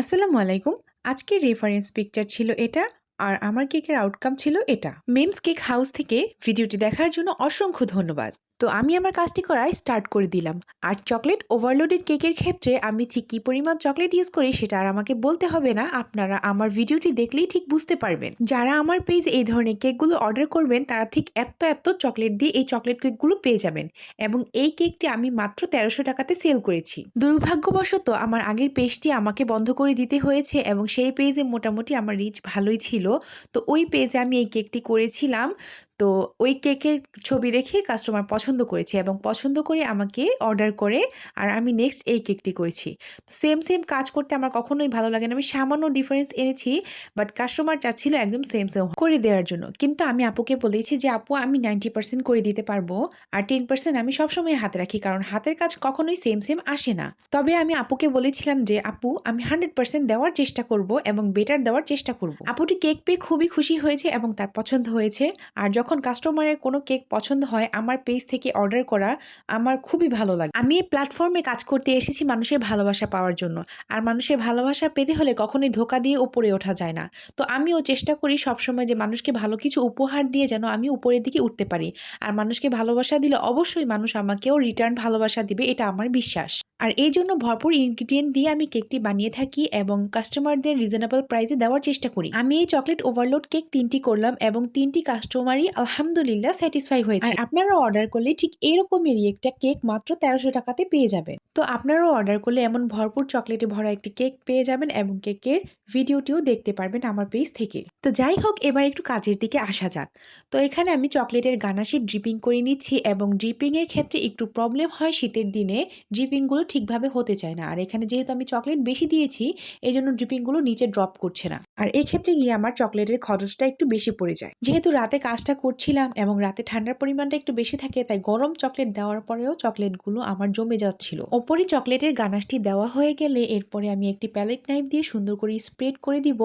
আসসালামু আলাইকুম। আজকের রেফারেন্স পিকচার ছিল এটা আর আমার কেকের আউটকাম ছিল এটা। মেমস কেক হাউস থেকে ভিডিওটি দেখার জন্য অসংখ্য ধন্যবাদ। তো আমি আমার কাজটি করায় স্টার্ট করে দিলাম। আর চকলেট ওভারলোডেড কেকের ক্ষেত্রে আমি ঠিক কী পরিমাণ চকলেট ইউজ করি সেটা আর আমাকে বলতে হবে না, আপনারা আমার ভিডিওটি দেখলেই ঠিক বুঝতে পারবেন। যারা আমার পেজ এই ধরনের কেকগুলো অর্ডার করবেন, তারা ঠিক এত এত চকলেট দিয়ে এই চকলেট কেকগুলো পেয়ে যাবেন এবং এই কেকটি আমি মাত্র তেরোশো টাকাতে সেল করেছি। দুর্ভাগ্যবশত আমার আগের পেজটি আমাকে বন্ধ করে দিতে হয়েছে এবং সেই পেজে মোটামুটি আমার রিচ ভালোই ছিল। তো ওই পেজে আমি এই কেকটি করেছিলাম। তো ওই কেকের ছবি দেখে কাস্টমার পছন্দ করেছে এবং পছন্দ করে আমাকে অর্ডার করে আর আমি নেক্সট এই কেকটি করেছি। তো সেম সেম কাজ করতে আমার কখনোই ভালো লাগে না। আমি সামান্য ডিফারেন্স এনেছি বাট কাস্টমার চাচ্ছিল একদম সেম সেম করে দেওয়ার জন্য। কিন্তু আমি আপুকে বলেছি যে, আপু, আমি নাইনটি পার্সেন্ট করে দিতে পারব আর টেন পার্সেন্ট আমি সবসময় হাতে রাখি কারণ হাতের কাজ কখনোই সেম সেম আসে না। তবে আমি আপুকে বলেছিলাম যে, আপু, আমি হান্ড্রেড পার্সেন্ট দেওয়ার চেষ্টা করব এবং বেটার দেওয়ার চেষ্টা করব। আপুটি কেক পেয়ে খুবই খুশি হয়েছে এবং তার পছন্দ হয়েছে। আর যখন কাস্টমারের কোনো কেক পছন্দ হয়, আমার পেজ থেকে অর্ডার করা আমার খুবই ভালো লাগে। আমি এই প্ল্যাটফর্মে কাজ করতে এসেছি মানুষের ভালোবাসা পাওয়ার জন্য। আর মানুষের ভালোবাসা পেতে হলে কখনোই ধোকা দিয়ে উপরে ওঠা যায় না। তো আমিও চেষ্টা করি সবসময় যে মানুষকে ভালো কিছু উপহার দিয়ে যেন আমি উপরের দিকে উঠতে পারি। আর মানুষকে ভালোবাসা দিলে অবশ্যই মানুষ আমাকেও রিটার্ন ভালোবাসা দিবে, এটা আমার বিশ্বাস। আর এই জন্য ভরপুর ইনগ্রিডিয়েন্ট দিয়ে আমি কেকটি বানিয়ে থাকি এবং কাস্টমারদের রিজনেবল প্রাইসে দেওয়ার চেষ্টা করি। আমি এই চকলেট ওভারলোড কেক তিনটি করলাম এবং তিনটি কাস্টমারই আলহামদুলিল্লাহ স্যাটিসফাই হয়েছে। আপনারা অর্ডার করলে ঠিক এরকমেরই একটা কেক মাত্র তেরোশো টাকাতে পেয়ে যাবেন। তো আপনারাও অর্ডার করলে এমন ভরপুর চকলেটে ভরা একটি কেক পেয়ে যাবেন এবং কেকের ভিডিওটিও দেখতে পারবেন আমার পেজ থেকে। তো যাই হোক, এবার একটু কাজের দিকে আসা যাক। তো এখানে আমি চকলেটের গানাশি ড্রিপিং করে নিচ্ছি এবং ড্রিপিংয়ের ক্ষেত্রে একটু প্রবলেম হয় শীতের দিনে। ড্রিপিংগুলো ঠিকভাবে হতে চায় না। আর এখানে যেহেতু আমি চকলেট বেশি দিয়েছি এই জন্য ড্রিপিংগুলো নিচে ড্রপ করছে না। আর এক্ষেত্রে গিয়ে আমার চকলেটের খরচটা একটু বেশি পড়ে যায়। যেহেতু রাতে কাজটা করছিলাম এবং রাতে ঠান্ডার পরিমাণটা একটু বেশি থাকে, তাই গরম চকলেট দেওয়ার পরেও চকলেটগুলো আমার জমে যাচ্ছিল। ওপরে চকলেটের গানাশটি দেওয়া হয়ে গেলে এরপরে আমি একটি প্যালেট নাইফ দিয়ে সুন্দর করে স্প্রেড করে দিব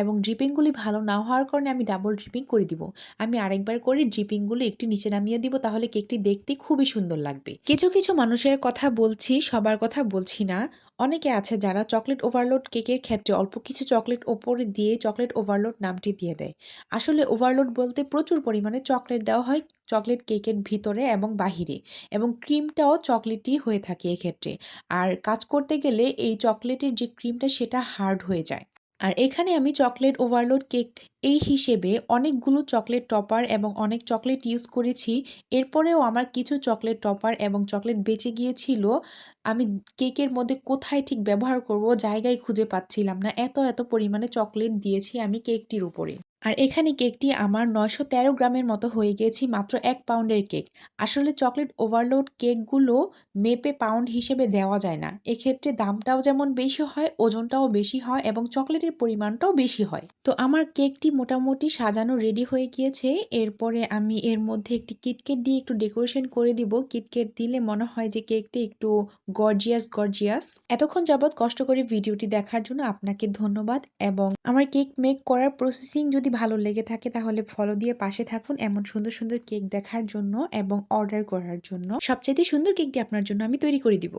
এবং ড্রিপিংগুলি ভালো না হওয়ার কারণে আমি ডাবল ড্রিপিং করে দিব। আমি আরেকবার করে ড্রিপিংগুলো একটু নিচে নামিয়ে দিব, তাহলে কেকটি দেখতে খুবই সুন্দর লাগবে। কিছু কিছু মানুষের কথা বলছি, সবার কথা বলছি না। অনেকে আছে যারা চকলেট ওভারলোড কেকের ক্ষেত্রে অল্প কিছু চকলেট ওপরে দিয়ে চকলেট ওভারলোড নামটি দিয়ে দেয়। আসলে ওভারলোড বলতে প্রচুর পরিমাণে চকলেট দেওয়া হয় চকলেট কেকের ভিতরে এবং বাহিরে এবং ক্রিমটাও চকলেটই হয়ে থাকে এক্ষেত্রে। আর কাজ করতে গেলে এই চকলেটের যে ক্রিমটা সেটা হার্ড হয়ে যায়। আর এখানে আমি চকলেট ওভারলোড কেক এই হিসেবে অনেকগুলো চকলেট টপার এবং অনেক চকলেট ইউজ করেছি। এরপরেও আমার কিছু চকলেট টপার এবং চকলেট বেঁচে গিয়েছিল। আমি কেকের মধ্যে কোথায় ঠিক ব্যবহার করব জায়গায় খুঁজে পাচ্ছিলাম না। এত এত পরিমাণে চকলেট দিয়েছি আমি কেকটির উপরে। আর এখানে কেকটি আমার নয়শো তেরো গ্রামের মতো হয়ে গিয়েছি, মাত্র এক পাউন্ডের কেক। আসলে চকলেট ওভারলোড কেকগুলো মেপে পাউন্ড হিসেবে দেওয়া যায় না। এক্ষেত্রে দামটাও যেমন বেশি হয়, ওজনটাও বেশি হয় এবং চকলেটের পরিমাণটাও বেশি হয়। তো আমার কেকটি মোটামুটি সাজানো রেডি হয়ে গিয়েছে। এরপরে আমি এর মধ্যে একটি কিটকেট দিয়ে একটু ডেকোরেশন করে দিব। কিটকেট দিলে মনে হয় যে কেকটি একটু গর্জিয়াস গর্জিয়াস। এতক্ষণ যাবৎ কষ্ট করে ভিডিওটি দেখার জন্য আপনাকে ধন্যবাদ এবং আমার কেক মেক করার প্রসেসিং যদি ভালো লেগে থাকে তাহলে ফলো দিয়ে পাশে থাকুন এমন সুন্দর সুন্দর কেক দেখার জন্য এবং অর্ডার করার জন্য। সবচেয়ে সুন্দর কেকটি আপনার জন্য আমি তৈরি করে দিব।